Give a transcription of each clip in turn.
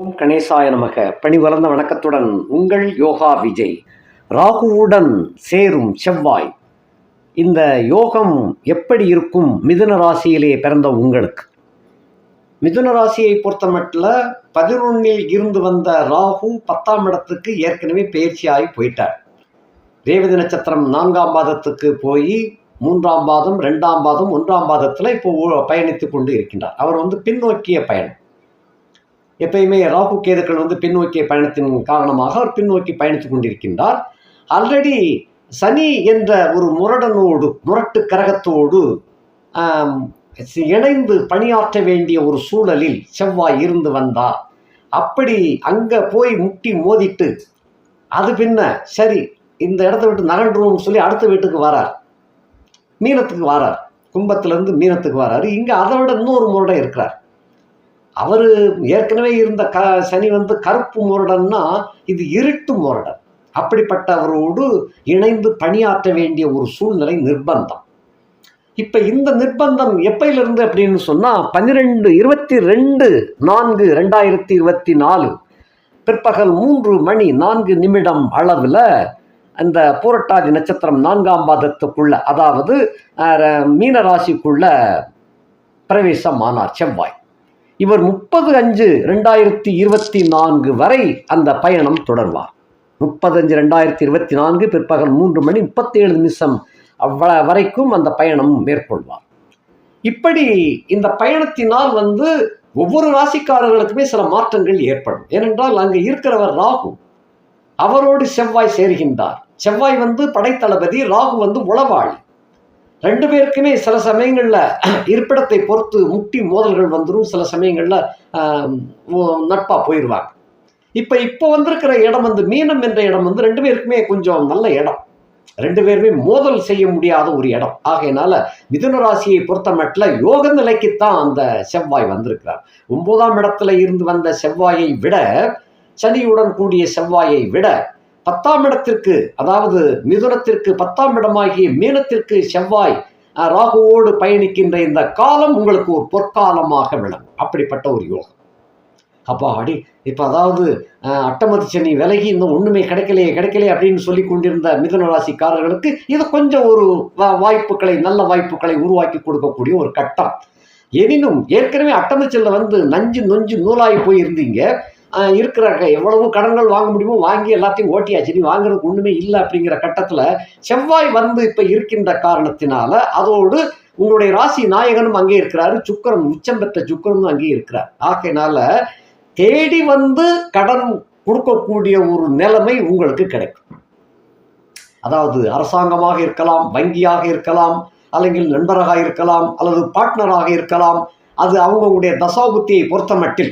ஓம் கணேசாய நமக. பணி வளர்ந்த வணக்கத்துடன் உங்கள் யோகா விஜய். ராகுவுடன் சேரும் செவ்வாய். இந்த யோகம் எப்படி இருக்கும்? மிதுன ராசியிலே பிறந்த உங்களுக்கு. மிதுன ராசியை பொறுத்தமட்டில் பதினொன்னில் இருந்து வந்த ராகு பத்தாம் இடத்துக்கு ஏற்கனவே பயிற்சியாகி போயிட்டார். ரேவதி நட்சத்திரம் நான்காம் பாதத்துக்கு போய் மூன்றாம் பாதம் ரெண்டாம் பாதம் ஒன்றாம் பாதத்தில் இப்போ பயணித்து கொண்டு இருக்கின்றார். அவர் வந்து பின்னோக்கிய பயணம். எப்பயுமே ராகு கேதுக்கள் வந்து பின்னோக்கிய பயணத்தின் காரணமாக அவர் பின்னோக்கி பயணித்துக் கொண்டிருக்கின்றார். ஆல்ரெடி சனி என்ற ஒரு முரடனோடு முரட்டு கரகத்தோடு இணைந்து பணியாற்ற வேண்டிய ஒரு சூழலில் செவ்வாய் இருந்து வந்தார். அப்படி அங்கே போய் முட்டி மோதிட்டு அது பின்ன சரி இந்த இடத்த விட்டு நகண்டுருவோம்னு சொல்லி அடுத்த வீட்டுக்கு வரார். மீனத்துக்கு வரார். கும்பத்திலேருந்து மீனத்துக்கு வராரு. இங்கே அதை விட இன்னொரு முரடை இருக்கிறார். அவர் ஏற்கனவே இருந்த க சனி வந்து கருப்பு முரடன்னா இது இருட்டு முரடன். அப்படிப்பட்டவரோடு இணைந்து பணியாற்ற வேண்டிய ஒரு சூழ்நிலை நிர்பந்தம். இப்போ இந்த நிர்பந்தம் எப்பையிலிருந்து அப்படின்னு சொன்னால் பன்னிரெண்டு இருபத்தி ரெண்டு நான்கு ரெண்டாயிரத்தி இருபத்தி நாலு பிற்பகல் மூன்று மணி நான்கு நிமிடம் அளவில் அந்த பூரட்டாதி நட்சத்திரம் நான்காம் பாதத்துக்குள்ள அதாவது அஹ், மீன ராசிக்குள்ள பிரவேசமானார் செவ்வாய். இவர் முப்பது அஞ்சு ரெண்டாயிரத்தி இருபத்தி நான்கு வரை அந்த பயணம் தொடர்வார். முப்பத்தஞ்சு ரெண்டாயிரத்தி இருபத்தி நான்கு பிற்பகல் மூன்று மணி முப்பத்தேழு நிமிஷம் அவ்வள வரைக்கும் அந்த பயணம் மேற்கொள்வார். இப்படி இந்த பயணத்தினால் வந்து ஒவ்வொரு ராசிக்காரர்களுக்குமே சில மாற்றங்கள் ஏற்படும். ஏனென்றால் அங்கே இருக்கிறவர் ராகு. அவரோடு செவ்வாய் சேர்கின்றார். செவ்வாய் வந்து படைத்தளபதி ராகு வந்து உளவாளி. ரெண்டு பேருக்குமே சில சமயங்களில் இருப்பிடத்தை பொறுத்து முட்டி மோதல்கள் வந்துடும் சில சமயங்களில் நட்பாக போயிடுவாங்க இப்போ இப்போ வந்திருக்கிற இடம் வந்து மீனம் என்ற இடம் வந்து ரெண்டு பேருக்குமே கொஞ்சம் நல்ல இடம். ரெண்டு பேருமே மோதல் செய்ய முடியாத ஒரு இடம். ஆகையினால மிதுன ராசியை பொறுத்த மட்டில் யோக நிலைக்குத்தான் அந்த செவ்வாய் வந்திருக்கிறார். ஒன்பதாம் இடத்துல இருந்து வந்த செவ்வாயை விட சனியுடன் கூடிய செவ்வாயை விட பத்தாம் இடத்திற்கு அதாவது மிதுனத்திற்கு பத்தாம் இடமாகிய மீனத்திற்கு செவ்வாய் ராகுவோடு பயணிக்கின்ற இந்த காலம் உங்களுக்கு ஒரு பொற்காலமாக விளங்கும். அப்படிப்பட்ட ஒரு யோகம். அப்பா அடி இப்போ அதாவது அட்டமதி சனி விலகி இன்னும் ஒன்றுமே கிடைக்கலையே கிடைக்கலையே அப்படின்னு சொல்லி கொண்டிருந்த மிதுன ராசிக்காரர்களுக்கு இது கொஞ்சம் ஒரு வா- வாய்ப்புகளை நல்ல வாய்ப்புகளை உருவாக்கி கொடுக்கக்கூடிய ஒரு கட்டம். எனினும் ஏற்கனவே அட்டமச்சல்ல வந்து நஞ்சு நொஞ்சு நூலாகி போயிருந்தீங்க. ஆஹ் இருக்கிற க- எவ்வளவு கடன்கள் வாங்க முடியுமோ வாங்கி எல்லாத்தையும் ஓட்டியாச்சு நீ வாங்குறதுக்கு ஒன்றுமே இல்லை அப்படிங்கிற கட்டத்தில் செவ்வாய் வந்து இப்போ இருக்கின்ற காரணத்தினால அதோடு உங்களுடைய ராசி நாயகனும் அங்கே இருக்கிறாரு சுக்கரன் உச்சம் பெற்ற சுக்கரனும் அங்கே இருக்கிறார் ஆகையினால தேடி வந்து கடன் கொடுக்கக்கூடிய ஒரு நிலைமை உங்களுக்கு கிடைக்கும் அதாவது அரசாங்கமாக இருக்கலாம் வங்கியாக இருக்கலாம் അല്ലെങ്കിൽ நண்பராக இருக்கலாம் அல்லது பார்ட்னராக இருக்கலாம் அது அவங்களுடைய தசாபுத்தியை பொறுத்த மட்டில்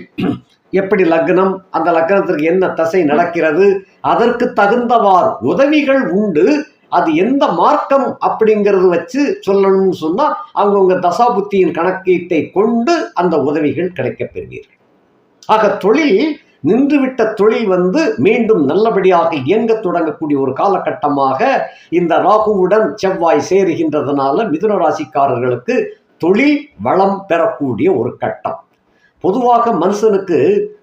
எப்படி லக்னம் அந்த லக்னத்திற்கு என்ன தசை நடக்கிறது அதற்கு தகுந்தவாறு உதவிகள் உண்டு. அது எந்த மார்க்கம் அப்படிங்கிறது வச்சு சொல்லணும்னு சொன்னால் அவங்கவுங்க தசாபுத்தியின் கணக்கீட்டை கொண்டு அந்த உதவிகள் கிடைக்கப் பெறுவீர்கள். ஆக தொழில் நின்றுவிட்ட தொழில் வந்து மீண்டும் நல்லபடியாக இயங்க தொடங்கக்கூடிய ஒரு காலகட்டமாக இந்த ராகுவுடன் செவ்வாய் சேருகின்றதுனால மிதுன ராசிக்காரர்களுக்கு தொழில் வளம் பெறக்கூடிய ஒரு கட்டம். பொதுவாக மனுஷனுக்கு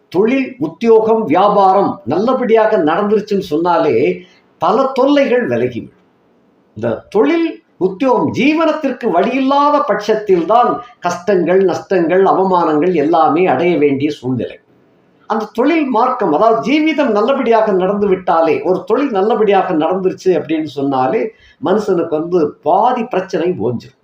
தொழில் உத்தியோகம் வியாபாரம் நல்லபடியாக நடந்துருச்சுன்னு சொன்னாலே பல தொல்லைகள் விலகிவிடும் இந்த தொழில் உத்தியோகம் ஜீவனத்திற்கு வழியில்லாத பட்சத்தில் தான் கஷ்டங்கள் நஷ்டங்கள் அவமானங்கள் எல்லாமே அடைய வேண்டிய சூழ்நிலை. அந்த தொழில் மார்க்கம் அதாவது ஜீவிதம் நல்லபடியாக நடந்து விட்டாலே ஒரு தொழில் நல்லபடியாக நடந்துருச்சு அப்படின்னு சொன்னாலே மனுஷனுக்கு வந்து பாதி பிரச்சனை ஓஞ்சிடும்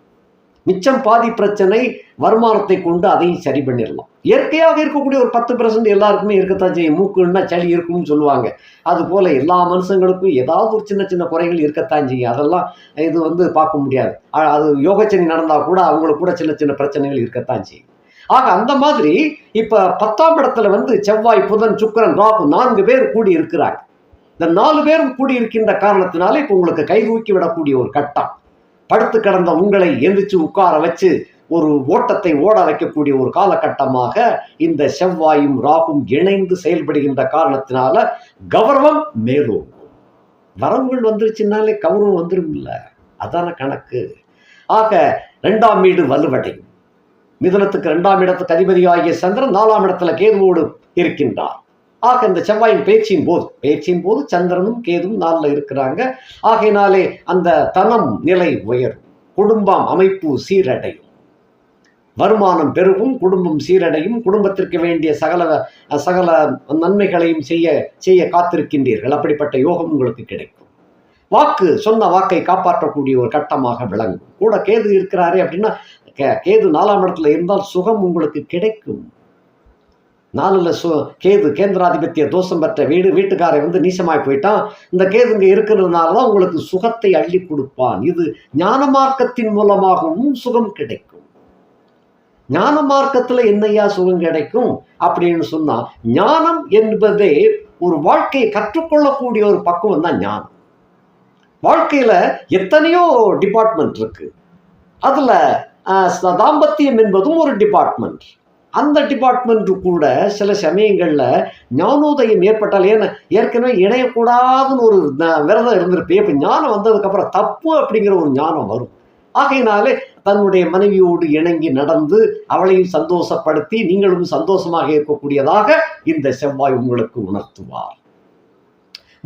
மிச்சம் பாதி பிரச்சனை வருமானத்தை கொண்டு அதையும் சரி பண்ணிடலாம். இயற்கையாக இருக்கக்கூடிய ஒரு பத்து பர்சன்ட் எல்லாருக்குமே இருக்கத்தான் செய்யும். மூக்குன்னா சளி இருக்கும்னு சொல்லுவாங்க. அது போல எல்லா மனுஷங்களுக்கும் ஏதாவது ஒரு சின்ன சின்ன குறைகள் இருக்கத்தான் செய்யும். அதெல்லாம் இது வந்து பார்க்க முடியாது. அது யோகச்சனி நடந்தால் கூட அவங்களுக்கு கூட சின்ன சின்ன பிரச்சனைகள் இருக்கத்தான் செய்யும். ஆக அந்த மாதிரி இப்போ பத்தாம் இடத்துல வந்து செவ்வாய் புதன் சுக்கிரன் ராகு நான்கு பேர் கூடி இருக்கிறாங்க. இந்த நாலு பேரும் கூடி இருக்கின்ற காரணத்தினால இப்போ உங்களுக்கு கை தூக்கி விடக்கூடிய ஒரு கட்டம். படுத்து கிடந்த உங்களை எந்திரிச்சு உட்கார வச்சு ஒரு ஓட்டத்தை ஓட வைக்கக்கூடிய ஒரு காலகட்டமாக இந்த செவ்வாயும் ராகும் இணைந்து செயல்படுகின்ற காரணத்தினால கௌரவம் மேலும் வரவுகள் வந்துருச்சுனாலே கௌரவம் வந்துடும் இல்லை அதான கணக்கு. ஆக ரெண்டாம் வீடு வலுவடையும். மிதனத்துக்கு ரெண்டாம் இடத்துக்கு அதிபதியாகிய சந்திரன் நாலாம் இடத்துல கேதுவோடு இருக்கின்றார். ஆக இந்த செவ்வாயின் பேச்சின் போது பேச்சின் போது சந்திரனும் கேதும் நாளில் இருக்கிறாங்க. ஆகையினாலே அந்த தனம் நிலை உயரும். குடும்பம் அமைப்பு சீரடையும். வருமானம் பெருகும் குடும்பம் சீரடையும். குடும்பத்திற்கு வேண்டிய சகல சகல நன்மைகளையும் செய்ய செய்ய காத்திருக்கின்றீர்கள். அப்படிப்பட்ட யோகம் உங்களுக்கு கிடைக்கும். வாக்கு சொன்ன வாக்கை காப்பாற்றக்கூடிய ஒரு கட்டமாக விளங்கும். கூட கேது இருக்கிறாரே அப்படின்னா கே- கேது நாலாம் இடத்துல இருந்தால் சுகம் உங்களுக்கு கிடைக்கும். நாலுல சு கேது கேந்திராதிபத்திய தோஷம் பெற்ற வீடு வீட்டுக்காரை வந்து நீசமாய் போயிட்டான். இந்த கேது இங்கே இருக்கிறதுனால தான் உங்களுக்கு சுகத்தை அள்ளி கொடுப்பான். இது ஞான மார்க்கத்தின் மூலமாகவும் சுகம் கிடைக்கும். ஞான மார்க்கத்தில் என்னையா சுகம் கிடைக்கும்? அப்படின்னு சொன்னால் ஞானம் என்பதே ஒரு வாழ்க்கையை கற்றுக்கொள்ளக்கூடிய ஒரு பக்குவம் தான் ஞானம். வாழ்க்கையில் எத்தனையோ டிபார்ட்மெண்ட் இருக்கு. அதில் ஆஹ், தாம்பத்தியம் என்பதும் ஒரு டிபார்ட்மெண்ட் அந்த டிபார்ட்மெண்ட்டு கூட சில சமயங்களில் ஞானோதயம் ஏற்பட்டால் ஏன்னா ஏற்கனவே இணையக்கூடாதுன்னு ஒரு விரதம் இருந்திருப்பே இப்போ ஞானம் வந்ததுக்கப்புறம் தப்பு அப்படிங்கிற ஒரு ஞானம் வரும். ஆகையினாலே தன்னுடைய மனைவியோடு இணங்கி நடந்து அவளையும் சந்தோஷப்படுத்தி நீங்களும் சந்தோஷமாக இருக்கக்கூடியதாக இந்த செவ்வாய் உங்களுக்கு உணர்த்துவார்.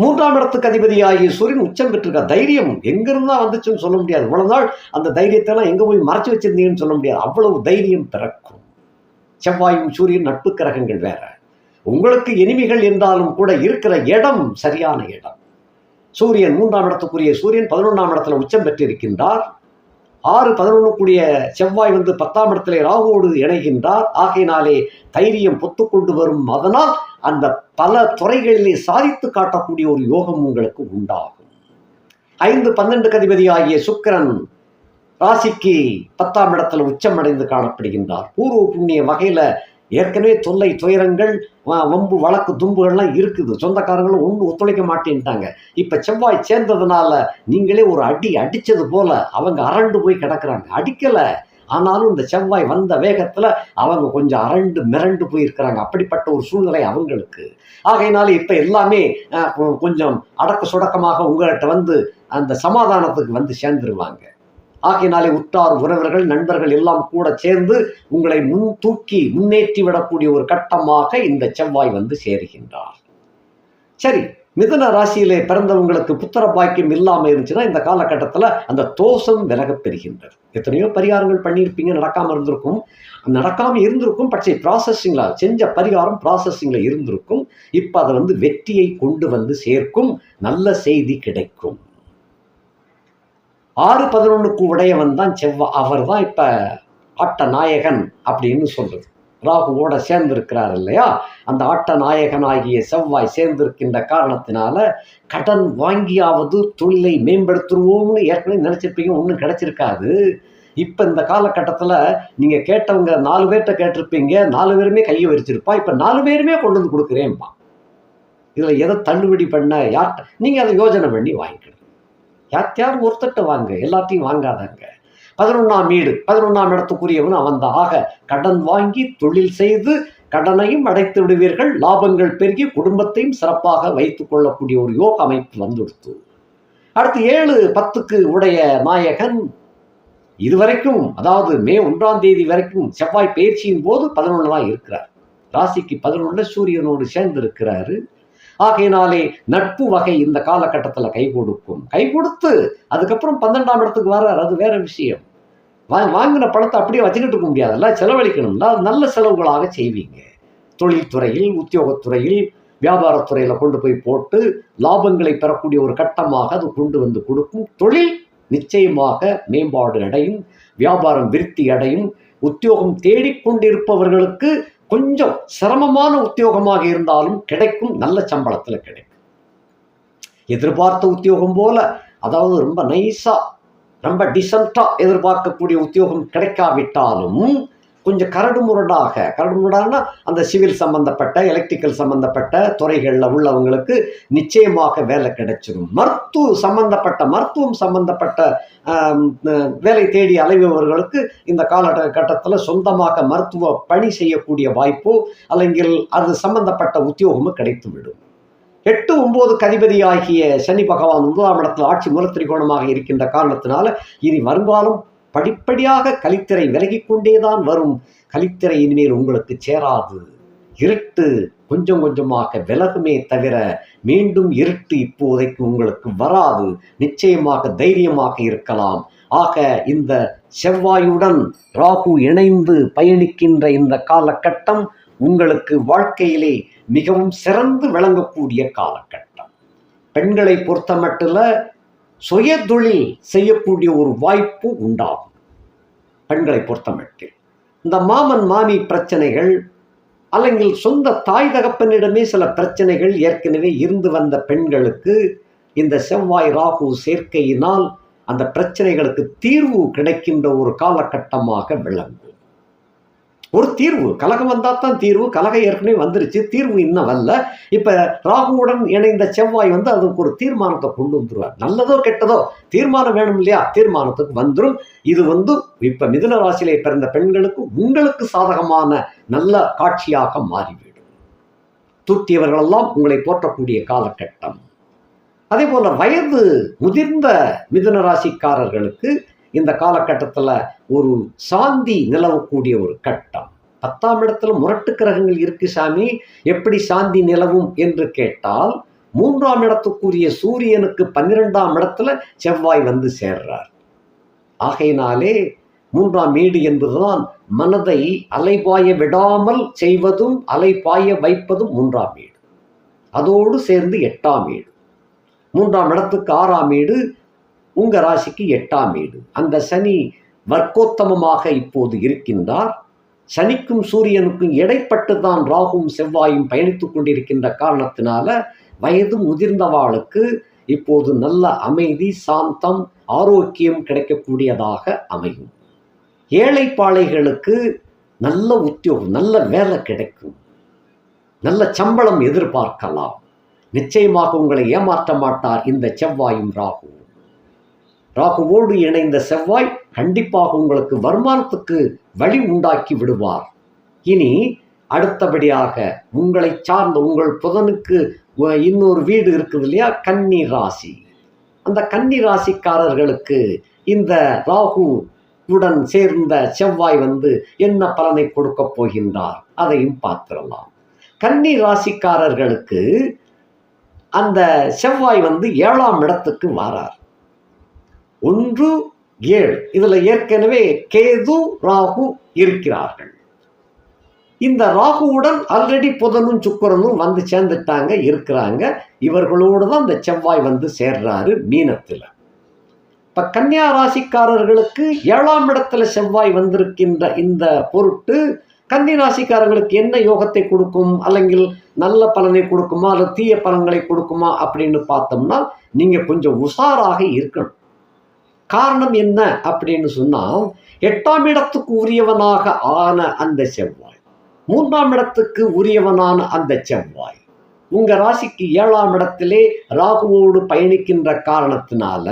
மூன்றாம் இடத்துக்கு அதிபதியாகிய சூரியன் உச்சம் பெற்றிருக்க தைரியம் எங்கிருந்தா வந்துச்சுன்னு சொல்ல முடியாது. இவ்வளவு நாள் அந்த தைரியத்தை எல்லாம் எங்க போய் மறைச்சு வச்சிருந்தீங்கன்னு சொல்ல முடியாது. அவ்வளவு தைரியம் பிறக்கும். செவ்வாயும் சூரியன் நட்பு கிரகங்கள் வேற. உங்களுக்கு எனிமிகள் என்றாலும் கூட இருக்கிற இடம் சரியான இடம். சூரியன் மூன்றாம் இடத்துக்குரிய சூரியன் பதினொன்றாம் இடத்துல உச்சம் பெற்றிருக்கின்றார். ஆறு பதினொன்றுக்குரிய செவ்வாய் வந்து பத்தாம் இடத்துல ராகுவோடு இணைகின்றார். ஆகையினாலே தைரியம் பொத்துக்கொண்டு வரும். அதனால் அந்த பல துறைகளிலே சாதித்து காட்டக்கூடிய ஒரு யோகம் உங்களுக்கு உண்டாகும். ஐந்து பன்னெண்டு கதிபதி ஆகிய சுக்கிரன் ராசிக்கு பத்தாம் இடத்துல உச்சமடைந்து காணப்படுகின்றார். பூர்வ புண்ணிய வகையில் ஏற்கனவே தொல்லை துயரங்கள் வம்பு வழக்கு தும்புகள்லாம் இருக்குது. சொந்தக்காரங்களும் ஒன்றும் ஒத்துழைக்க மாட்டேன்ட்டாங்க. இப்போ செவ்வாய் சேர்ந்ததுனால நீங்களே ஒரு அடி அடித்தது போல அவங்க அரண்டு போய் கிடக்குறாங்க. அடிக்கலை. ஆனாலும் இந்த செவ்வாய் வந்த வேகத்தில் அவங்க கொஞ்சம் அரண்டு மிரண்டு போயிருக்கிறாங்க. அப்படிப்பட்ட ஒரு சூழ்நிலை அவங்களுக்கு. ஆகையினால இப்போ எல்லாமே கொஞ்சம் அடக்க சுடக்கமாக உங்கள்கிட்ட வந்து அந்த சமாதானத்துக்கு வந்து சேர்ந்துருவாங்க. ஆகையினாலே உற்றார் உறவர்கள் நண்பர்கள் எல்லாம் கூட சேர்ந்து உங்களை முன் தூக்கி முன்னேற்றி விடக்கூடிய ஒரு கட்டமாக இந்த செவ்வாய் வந்து சேருகின்றார். சரி மிதுன ராசியிலே பிறந்தவங்களுக்கு புத்திர பாக்கியம் இல்லாமல் இருந்துச்சுன்னா இந்த காலகட்டத்தில் அந்த தோஷம் விலகப் பெறுகின்றது. எத்தனையோ பரிகாரங்கள் பண்ணியிருப்பீங்க நடக்காமல் இருந்திருக்கும். நடக்காமல் இருந்திருக்கும் பட்சை ப்ராசஸிங்கில் செஞ்ச பரிகாரம் ப்ராசஸிங்கில் இருந்திருக்கும். இப்போ அதை வந்து வெற்றியை கொண்டு வந்து சேர்க்கும். நல்ல செய்தி கிடைக்கும். ஆறு பதினொன்றுக்கு உடையவன் தான் செவ்வா அவர் தான் இப்போ ஆட்ட நாயகன் அப்படின்னு சொல்றது. ராகுவோட சேர்ந்திருக்கிறார் இல்லையா? அந்த ஆட்ட நாயகனாகிய செவ்வாய் சேர்ந்திருக்கின்ற காரணத்தினால கடன் வாங்கியாவது தொழிலை மேம்படுத்துவோம்னு ஏற்கனவே நினைச்சிருப்பீங்க ஒன்றும் கிடைச்சிருக்காது. இப்போ இந்த காலகட்டத்தில் நீங்கள் கேட்டவங்க நாலு பேர்கிட்ட கேட்டிருப்பீங்க நாலு பேருமே கையை வரிச்சிருப்பா இப்போ நாலு பேருமே கொண்டு வந்து கொடுக்குறேன்ப்பா இதில் எதை தள்ளுபடி பண்ண யார்கிட்ட நீங்கள் அதை யோஜனை பண்ணி வாங்கிக்கணும். யார்த்தையாவது ஒருத்தட்ட வாங்க எல்லாத்தையும் வாங்காதாங்க. பதினொன்றாம் வீடு பதினொன்றாம் இடத்துக்குரியவன் அவன் தான். ஆக கடன் வாங்கி தொழில் செய்து கடனையும் அடைத்து விடுவீர்கள். லாபங்கள் பெருகி குடும்பத்தையும் சிறப்பாக வைத்துக் கொள்ளக்கூடிய ஒரு யோக அமைப்பு வந்துடுத்து. அடுத்து ஏழு பத்துக்கு உடைய நாயகன் இதுவரைக்கும் அதாவது மே ஒன்றாம் தேதி வரைக்கும் செவ்வாய் பயிற்சியின் போது பதினொன்று தான் இருக்கிறார். ராசிக்கு பதினொன்று சூரியனோடு சேர்ந்து இருக்கிறாரு ஆகையினாலே நட்பு வகை இந்த காலகட்டத்தில் கை கொடுக்கும். கை கொடுத்து அதுக்கப்புறம் பன்னெண்டாம் இடத்துக்கு வர்றார். அது வேற விஷயம். வா வாங்கின பணத்தை அப்படியே வச்சுக்கிட்டு இருக்க முடியாதுல்ல? செலவழிக்கணும்ல? அது நல்ல செலவுகளாக செய்வீங்க. தொழில்துறையில் உத்தியோகத்துறையில் வியாபாரத்துறையில் கொண்டு போய் போட்டு லாபங்களை பெறக்கூடிய ஒரு கட்டமாக அது கொண்டு வந்து கொடுக்கும். தொழில் நிச்சயமாக மேம்பாடு அடையும். வியாபாரம் விருத்தி அடையும். உத்தியோகம் தேடிக்கொண்டிருப்பவர்களுக்கு கொஞ்சம் சிரமமான உத்தியோகமாக இருந்தாலும் கிடைக்கும் நல்ல சம்பளத்தில் கிடைக்கும். எதிர்பார்த்த உத்தியோகம் போல அதாவது ரொம்ப நைஸாக ரொம்ப டிசென்ட்டாக எதிர்பார்க்கக்கூடிய உத்தியோகம் கிடைக்காவிட்டாலும் கொஞ்சம் கரடு முரடாக கரடு முரடானா அந்த சிவில் சம்பந்தப்பட்ட எலக்ட்ரிக்கல் சம்பந்தப்பட்ட துறைகளில் உள்ளவங்களுக்கு நிச்சயமாக வேலை கிடைச்சிடும் மருத்துவ சம்பந்தப்பட்ட மருத்துவம் சம்பந்தப்பட்ட வேலை தேடி அலைபவர்களுக்கு இந்த காலகட்டத்தில் சொந்தமாக மருத்துவ பணி செய்யக்கூடிய வாய்ப்போ அல்லங்கில் அது சம்பந்தப்பட்ட உத்தியோகமும் கிடைத்துவிடும். எட்டு ஒன்பது கதிபதி ஆகிய சனி பகவான் ஒன்பதாம் இடத்தில் ஆட்சி மூல திரிகோணமாக இருக்கின்ற காரணத்தினால இனி வருங்காலம் படிப்படியாக கலித்திரை விலகிக் கொண்டேதான் வரும். கலித்திரை இனிமேல் உங்களுக்கு சேராது. இருட்டு கொஞ்சம் கொஞ்சமாக விலகுமே தவிர மீண்டும் இருட்டு இப்போதைக்கு உங்களுக்கு வராது. நிச்சயமாக தைரியமாக இருக்கலாம். ஆக இந்த செவ்வாயுடன் ராகு இணைந்து பயணிக்கின்ற இந்த காலகட்டம் உங்களுக்கு வாழ்க்கையிலே மிகவும் சிறந்து விளங்கக்கூடிய காலகட்டம். பெண்களை பொறுத்தமட்டில் சுய தொழில் செய்யக்கூடிய ஒரு வாய்ப்பு உண்டாகும் பெண்களை பொறுத்தமட்டில் இந்த மாமன் மாமி பிரச்சனைகள் അല്ലെങ്കിൽ சொந்த தாய் தகப்பனிடமே சில பிரச்சனைகள் ஏற்கனவே இருந்து வந்த பெண்களுக்கு இந்த செவ்வாய் ராகு சேர்க்கையினால் அந்த பிரச்சனைகளுக்கு தீர்வு கிடைக்கின்ற ஒரு காலகட்டமாக விளங்கும் ஒரு தீர்வு. கலகம் வந்தால் தான் தீர்வு. கலகம் ஏற்கனவே வந்துருச்சு. தீர்வு இன்னும் வரல. இப்போ ராகுவுடன் இணைந்த செவ்வாய் வந்து அதுக்கு ஒரு தீர்மானத்தை கொண்டு வந்துருவார். நல்லதோ கெட்டதோ தீர்மானம் வேணும் இல்லையா? தீர்மானத்துக்கு வந்துடும் இது வந்து இப்போ மிதுன ராசியிலே பிறந்த பெண்களுக்கு உங்களுக்கு சாதகமான நல்ல காட்சியாக மாறிவிடும். தூத்தியவர்களெல்லாம் உங்களை போற்றக்கூடிய காலகட்டம். அதே போல வயது முதிர்ந்த மிதுன ராசிக்காரர்களுக்கு இந்த காலகட்டத்தில் ஒரு சாந்தி நிலவக்கூடிய ஒரு கட்டம். பத்தாம் இடத்துல முரட்டு கிரகங்கள் இருக்கு சாமி. எப்படி சாந்தி நிலவும் என்று கேட்டால் மூன்றாம் இடத்துக்குரிய சூரியனுக்கு பன்னிரெண்டாம் இடத்துல செவ்வாய் வந்து சேர்றார். ஆகையினாலே மூன்றாம் வீடு என்பதுதான் மனதை அலைபாய விடாமல் செய்வதும் அலைபாய வைப்பதும் மூன்றாம் வீடு அதோடு சேர்ந்து எட்டாம் வீடு மூன்றாம் இடத்துக்கு ஆறாம் வீடு உங்க ராசிக்கு எட்டாம் வீடு. அந்த சனி வர்க்கோத்தமமாக இப்போது இருக்கின்றார். சனிக்கும் சூரியனுக்கும் இடைப்பட்டு தான் ராகுவும் செவ்வாயும் பயணித்துக் கொண்டிருக்கின்ற காரணத்தினால வயது முதிர்ந்தவாளுக்கு இப்போது நல்ல அமைதி சாந்தம் ஆரோக்கியம் கிடைக்கக்கூடியதாக அமையும். ஏழைப்பாளைகளுக்கு நல்ல உத்தியோகம் நல்ல வேலை கிடைக்கும். நல்ல சம்பளம் எதிர்பார்க்கலாம். நிச்சயமாக உங்களை ஏமாற்ற மாட்டார் இந்த செவ்வாயும் ராகு ராகுவோடு இணைந்த செவ்வாய் கண்டிப்பாக உங்களுக்கு வருமானத்துக்கு வழி உண்டாக்கி விடுவார். இனி அடுத்தபடியாக உங்களை சார்ந்த உங்கள் புதனுக்கு இன்னொரு வீடு இருக்குது இல்லையா? கன்னி ராசி. அந்த கன்னி ராசிக்காரர்களுக்கு இந்த ராகு உடன் சேர்ந்த செவ்வாய் வந்து என்ன பலனை கொடுக்க போகின்றார்? அதையும் பார்த்திடலாம். கன்னி ராசிக்காரர்களுக்கு அந்த செவ்வாய் வந்து ஏழாம் இடத்துக்கு வாரார். ஒன்று ஏழு. இதில் ஏற்கனவே கேது ராகு இருக்கிறார்கள். இந்த ராகுவுடன் ஆல்ரெடி புதனும் சுக்கரனும் வந்து சேர்ந்துட்டாங்க இருக்கிறாங்க. இவர்களோடு தான் இந்த செவ்வாய் வந்து சேர்றாரு மீனத்தில். இப்போ கன்னியா ராசிக்காரர்களுக்கு ஏழாம் இடத்துல செவ்வாய் வந்திருக்கின்ற இந்த பொருட்டு கன்னி ராசிக்காரர்களுக்கு என்ன யோகத்தை கொடுக்கும்? அல்லங்க நல்ல பலனை கொடுக்குமா? அல்லது தீய பலன்களை கொடுக்குமா? அப்படின்னு பார்த்தோம்னா நீங்கள் கொஞ்சம் உஷாராக இருக்கணும். காரணம் என்ன அப்படின்னு சொன்னால் எட்டாம் இடத்துக்கு உரியவனாக ஆன அந்த செவ்வாய் மூன்றாம் இடத்துக்கு உரியவனான அந்த செவ்வாய். உங்க ராசிக்கு ஏழாம் இடத்திலே ராகுவோடு பயணிக்கின்ற காரணத்தினால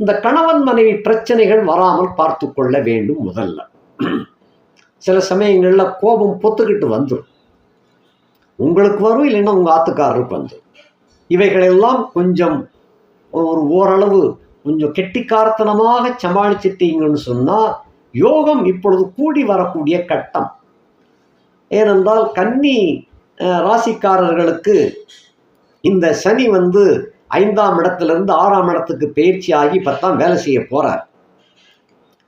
இந்த கணவன் மனைவி பிரச்சனைகள் வராமல் பார்த்து கொள்ள வேண்டும் முதல்ல. சில சமயங்களில் கோபம் பொத்துக்கிட்டு வந்துடும் உங்களுக்கு வரும் இல்லைன்னா உங்கள் ஆத்துக்காரருக்கு வந்துடும் இவைகளெல்லாம் கொஞ்சம் ஒரு ஓரளவு கொஞ்சம் கெட்டிக்காரத்தனமாக சமாளிச்சிட்டீங்கன்னு சொன்னால் யோகம் இப்பொழுது கூடி வரக்கூடிய கட்டம். ஏனென்றால் கன்னி ராசிக்காரர்களுக்கு இந்த சனி வந்து ஐந்தாம் இடத்திலிருந்து ஆறாம் இடத்துக்கு பயிற்சி ஆகி பத்தாம் வேலை செய்ய போகிறார்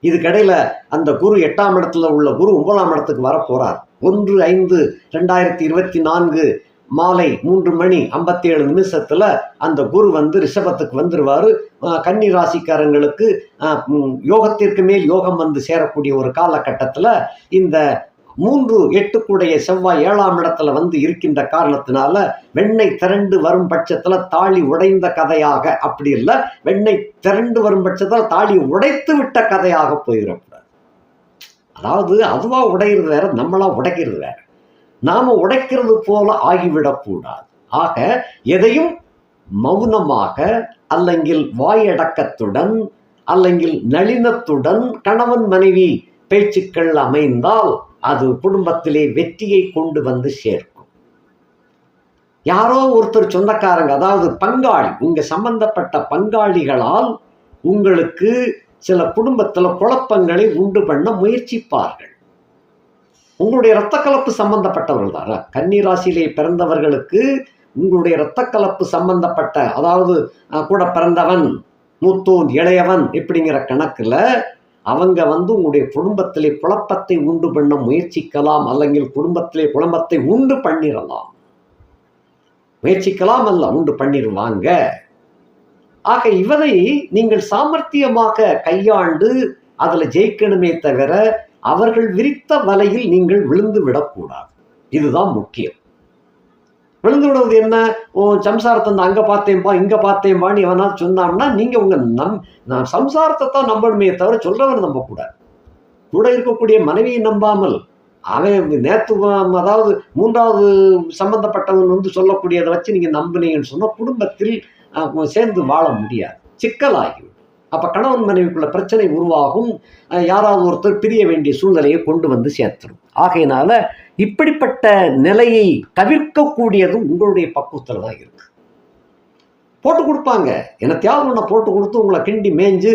இதுக்கடையில் அந்த குரு எட்டாம் இடத்துல உள்ள குரு ஒன்பதாம் இடத்துக்கு வர போகிறார் ஒன்று ஐந்து ரெண்டாயிரத்தி இருபத்தி நான்கு மாலை மூன்று மணி ஐம்பத்தேழு நிமிஷத்தில் அந்த குரு வந்து ரிஷபத்துக்கு வந்துடுவார் கன்னி ராசிக்காரங்களுக்கு யோகத்திற்கு மேல் யோகம் வந்து சேரக்கூடிய ஒரு காலகட்டத்தில் இந்த மூன்று எட்டுக்குடைய செவ்வாய் ஏழாம் இடத்துல வந்து இருக்கின்ற காரணத்தினால வெண்ணெய் திரண்டு வரும் பட்சத்தில் தாலி உடைந்த கதையாக அப்படி இல்லை வெண்ணெய் திரண்டு வரும் பட்சத்தில் தாலி உடைத்து விட்ட கதையாக போயிடக்கூடாது. அதாவது அதுவாக உடையிறது வேற நம்மளா உடைக்கிறது வேற. நாம உடைக்கிறது போல ஆகிவிடக்கூடாது. ஆக எதையும் மௌனமாக அல்லங்கில் வாயடக்கத்துடன் அல்லங்கில் நளினத்துடன் கணவன் மனைவி பேச்சுக்கள் அமைந்தால் அது குடும்பத்திலே வெற்றியை கொண்டு வந்து சேர்க்கும். யாரோ ஒருத்தர் சொந்தக்காரங்க அதாவது பங்காளி உங்க சம்பந்தப்பட்ட பங்காளிகளால் உங்களுக்கு சில குடும்பத்தில் குழப்பங்களை உண்டு பண்ண முயற்சிப்பார்கள். உங்களுடைய இரத்த கலப்பு சம்பந்தப்பட்டவர்கள் தான் கன்னி ராசியிலே பிறந்தவர்களுக்கு உங்களுடைய இரத்த கலப்பு சம்பந்தப்பட்ட அதாவது கூட பிறந்தவன் மூத்தோன் இளையவன் இப்படிங்கிற கணக்கில் அவங்க வந்து உங்களுடைய குடும்பத்திலே குழப்பத்தை உண்டு பண்ண முயற்சிக்கலாம் அல்லங்கில் குடும்பத்திலே குழம்பத்தை உண்டு பண்ணிடலாம் முயற்சிக்கலாம் அல்ல உண்டு பண்ணிடுவாங்க ஆக இவரை நீங்கள் சாமர்த்தியமாக கையாண்டு அதில் ஜெயிக்கணுமே தவிர அவர்கள் விரித்த வலையில் நீங்கள் விழுந்து விடக்கூடாது. இதுதான் முக்கியம். விழுந்து விடுவது என்ன? ஓ சம்சாரத்தை நான் அங்கே பார்த்தேன்பா இங்கே பார்த்தேன்பான்னு எவனா சொன்னான்னா நீங்கள் உங்கள் நம் நான் சம்சாரத்தை தான் நம்பணுமே தவிர சொல்கிறவன் நம்பக்கூடாது. கூட இருக்கக்கூடிய மனைவியை நம்பாமல் அவன் நேற்று அதாவது மூன்றாவது சம்பந்தப்பட்டவன் வந்து சொல்லக்கூடியதை வச்சு நீங்கள் நம்புனீங்கன்னு சொன்னால் குடும்பத்தில் சேர்ந்து வாழ முடியாது. சிக்கலாகிவிடும். அப்போ கணவன் மனைவிக்குள்ள பிரச்சனை உருவாகும். யாராவது ஒருத்தர் பிரிய வேண்டிய சூழ்நிலையை கொண்டு வந்து சேர்த்துடும் ஆகையினால இப்படிப்பட்ட நிலையை தவிர்க்கக்கூடியதும் உங்களுடைய பக்குவத்தில் தான் இருக்கு. போட்டு கொடுப்பாங்க. என்னத்தையாவது ஒன்று போட்டு கொடுத்து உங்களை கிண்டி மேய்ஞ்சு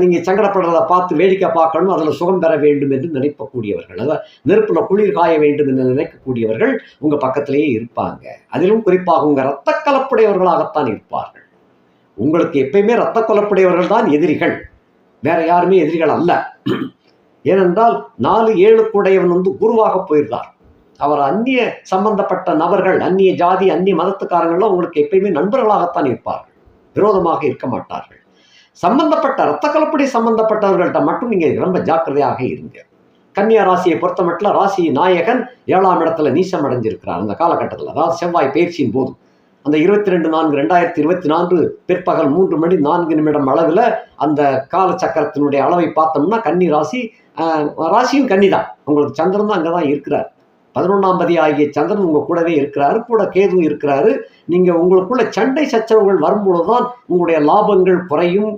நீங்கள் சங்கடப்படுறதை பார்த்து வேடிக்கை பார்க்கணும் அதில் சுகம் பெற வேண்டும் என்று நினைப்பக்கூடியவர்கள் அதாவது நெருப்பில் குளிர் காய வேண்டும் என்று நினைக்கக்கூடியவர்கள் உங்கள் பக்கத்திலேயே இருப்பாங்க. அதிலும் குறிப்பாக உங்கள் இரத்த கலப்புடையவர்களாகத்தான் இருப்பார்கள். உங்களுக்கு எப்பயுமே இரத்த கொலப்புடையவர்கள் தான் எதிரிகள். வேற யாருமே எதிரிகள் அல்ல. ஏனென்றால் நாலு ஏழுக்குடையவன் வந்து குருவாக போயிருந்தார் அவர் அந்நிய சம்பந்தப்பட்ட நபர்கள் அந்நிய ஜாதி அந்நிய மதத்துக்காரங்கள்லாம் உங்களுக்கு எப்பயுமே நண்பர்களாகத்தான் இருப்பார்கள். விரோதமாக இருக்க மாட்டார்கள். சம்பந்தப்பட்ட இரத்த கலப்படி சம்பந்தப்பட்டவர்கள்ட்ட மட்டும் நீங்க ரொம்ப ஜாக்கிரதையாக இருங்க. கன்னியா ராசியை பொறுத்த மட்டும் ராசி நாயகன் ஏழாம் இடத்துல நீசம் அடைஞ்சிருக்கிறார். அந்த காலகட்டத்தில் அதாவது செவ்வாய் பயிற்சியின் போது அந்த இருபத்தி ரெண்டு நான்கு ரெண்டாயிரத்தி இருபத்தி நான்கு பிற்பகல் மூன்று மணி நான்கு நிமிடம் அளவில் அந்த கால சக்கரத்தினுடைய அளவை பார்த்தோம்னா கன்னி ராசி ராசியும் கன்னி தான் உங்களுக்கு சந்திரன் தான் அங்கே தான் இருக்கிறார். பதினொன்றாம் பதி ஆகிய சந்திரன் உங்கள் கூடவே இருக்கிறாரு கூட கேதுவும் இருக்கிறாரு. நீங்கள் உங்களுக்குள்ள சண்டை சச்சரவுகள் வரும்பொழுது தான் உங்களுடைய லாபங்கள் குறையும்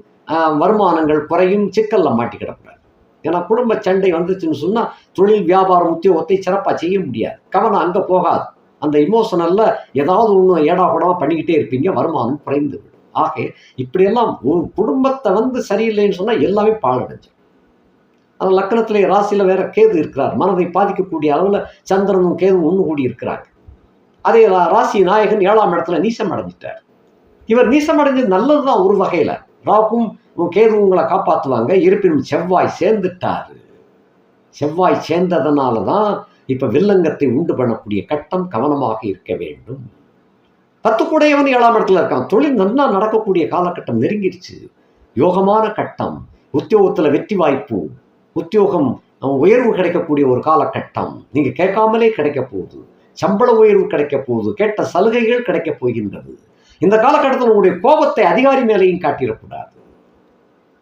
வருமானங்கள் குறையும் சிக்கலில் மாட்டி கிடக்கூடாது ஏன்னா குடும்ப சண்டை வந்துச்சுன்னு சொன்னால் தொழில் வியாபாரம் உத்தியோகத்தை சிறப்பாக செய்ய முடியாது. கவனம் அங்கே போகாது. அந்த இமோஷனல்ல ஏதாவது ஒன்று ஏடா கூடமா பண்ணிக்கிட்டே இருப்பீங்க வருமானம் குறைந்து விடும். ஆக இப்படியெல்லாம் ஒரு குடும்பத்தை வந்து சரியில்லைன்னு சொன்னால் எல்லாமே பாழடைஞ்சு ஆனால் லக்கணத்திலே ராசியில் வேற கேது இருக்கிறார். மனதை பாதிக்கக்கூடிய அளவில் சந்திரனும் கேதுவும் ஒன்று கூடி இருக்கிறாங்க. அதே ரா- ராசி நாயகன் ஏழாம் இடத்துல நீசம் அடைஞ்சிட்டார். இவர் நீசம் அடைஞ்சது நல்லதுதான் ஒரு வகையில். ராகும் கேது உங்களை காப்பாற்றுவாங்க இருப்பினும் செவ்வாய் சேர்ந்துட்டாரு. செவ்வாய் சேர்ந்ததுனால தான் இப்போ வில்லங்கத்தை உண்டு பண்ணக்கூடிய கட்டம் கவனமாக இருக்க வேண்டும். பத்து கூடையவன் ஏழாம் இடத்துல இருக்கான். தொழில் நன்னா நடக்கக்கூடிய காலகட்டம் நெருங்கிடுச்சு. யோகமான கட்டம் உத்தியோகத்தில் வெற்றி வாய்ப்பு உத்தியோகம் உயர்வு கிடைக்கக்கூடிய ஒரு காலகட்டம். நீங்க கேட்காமலே கிடைக்க போகுது. சம்பள உயர்வு கிடைக்க போகுது. கேட்ட சலுகைகள் கிடைக்க போகின்றது. இந்த காலகட்டத்தில் உங்களுடைய கோபத்தை அதிகாரி மேலேயும் காட்டிடக்கூடாது.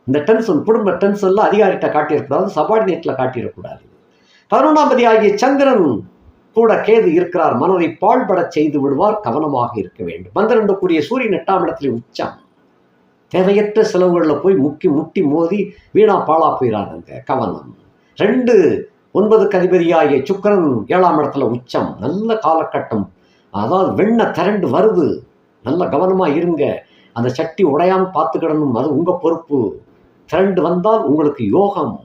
இந்த டென்ஷன் குடும்ப டென்ஷன்ல அதிகாரிகிட்ட காட்டிடக்கூடாது. சபார்டினேட்ல காட்டிடக்கூடாது. பதினொன்றாம் ஆகிய சந்திரன் கூட கேது இருக்கிறார். மனதை பாழ்படச் செய்து விடுவார். கவனமாக இருக்க வேண்டும். பன்னிரண்டுக்குரிய சூரியன் எட்டாம் இடத்துல உச்சம். தேவையற்ற செலவுகளில் போய் முக்கி முட்டி மோதி வீணா பாழா போயிடாதுங்க கவனம். ரெண்டு ஒன்பது கதிபதியாகிய சுக்கிரன் ஏழாம் இடத்துல உச்சம். நல்ல காலகட்டம். அதாவது வெண்ண திரண்டு வருது. நல்ல கவனமா இருங்க. அந்த சட்டி உடையாம பார்த்துக்கிடணும். அது உங்க பொறுப்பு. திரண்டு வந்தால் உங்களுக்கு யோகம்.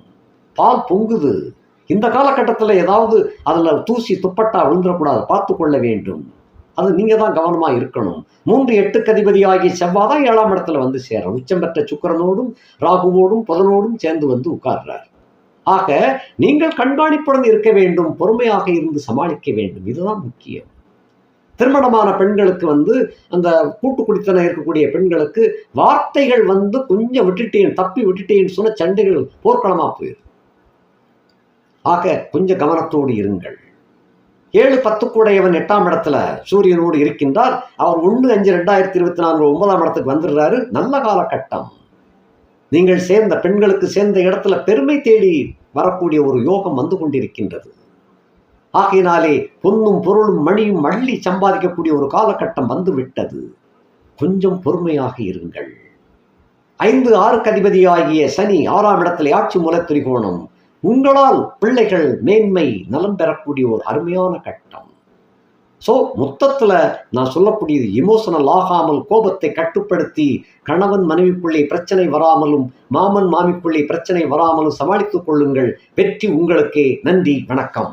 பால் பொங்குது. இந்த காலகட்டத்தில் ஏதாவது அதில் தூசி துப்பட்டா விழுந்துடக்கூடாது. பார்த்து கொள்ள வேண்டும். அது நீங்கள் தான் கவனமாக இருக்கணும். மூன்று எட்டுக்கு அதிபதி ஆகிய செவ்வாய் தான் ஏழாம் இடத்துல வந்து சேரும். உச்சம் பெற்ற சுக்கிரனோடும் ராகுவோடும் புதனோடும் சேர்ந்து வந்து உட்கார்றார். ஆக நீங்கள் கண்காணிப்புடன் இருக்க வேண்டும். பொறுமையாக இருந்து சமாளிக்க வேண்டும். இதுதான் முக்கியம். திருமணமான பெண்களுக்கு வந்து அந்த கூட்டு குடித்தனம் இருக்கக்கூடிய பெண்களுக்கு வார்த்தைகள் வந்து கொஞ்சம் விட்டுட்டேன் தப்பி விட்டுட்டேன்னு சொன்ன சண்டைகள் போர்க்களமாக போயிடும் ஆக கொஞ்சம் கவனத்தோடு இருங்கள். ஏழு பத்து கூடையவன் எட்டாம் இடத்துல சூரியனோடு இருக்கின்றார். அவர் ஒன்று அஞ்சு ரெண்டாயிரத்தி இருபத்தி நான்கு ஒன்பதாம் இடத்துக்கு வந்துடுறாரு நல்ல காலகட்டம். நீங்கள் சேர்ந்த பெண்களுக்கு சேர்ந்த இடத்துல பெருமை தேடி வரக்கூடிய ஒரு யோகம் வந்து கொண்டிருக்கின்றது. ஆகையினாலே பொன்னும் பொருளும் மணியும் மள்ளி சம்பாதிக்கக்கூடிய ஒரு காலகட்டம் வந்து விட்டது கொஞ்சம் பொறுமையாக இருங்கள். ஐந்து ஆறு கதிபதியாகிய சனி ஆறாம் இடத்துல ஆட்சி மூலத்திரிகோணம். உங்களால் பிள்ளைகள் மேன்மை நலம் பெறக்கூடிய ஒரு அருமையான கட்டம். ஸோ மொத்தத்தில் நான் சொல்லக்கூடியது எமோஷனல் ஆகாமல் கோபத்தை கட்டுப்படுத்தி கணவன் மனைவிக்குள்ளே பிரச்சனை வராமலும் மாமன் மாமிக்குள்ளே பிரச்சனை வராமலும் சமாளித்துக் கொள்ளுங்கள். வெற்றி உங்களுக்கே. நன்றி வணக்கம்.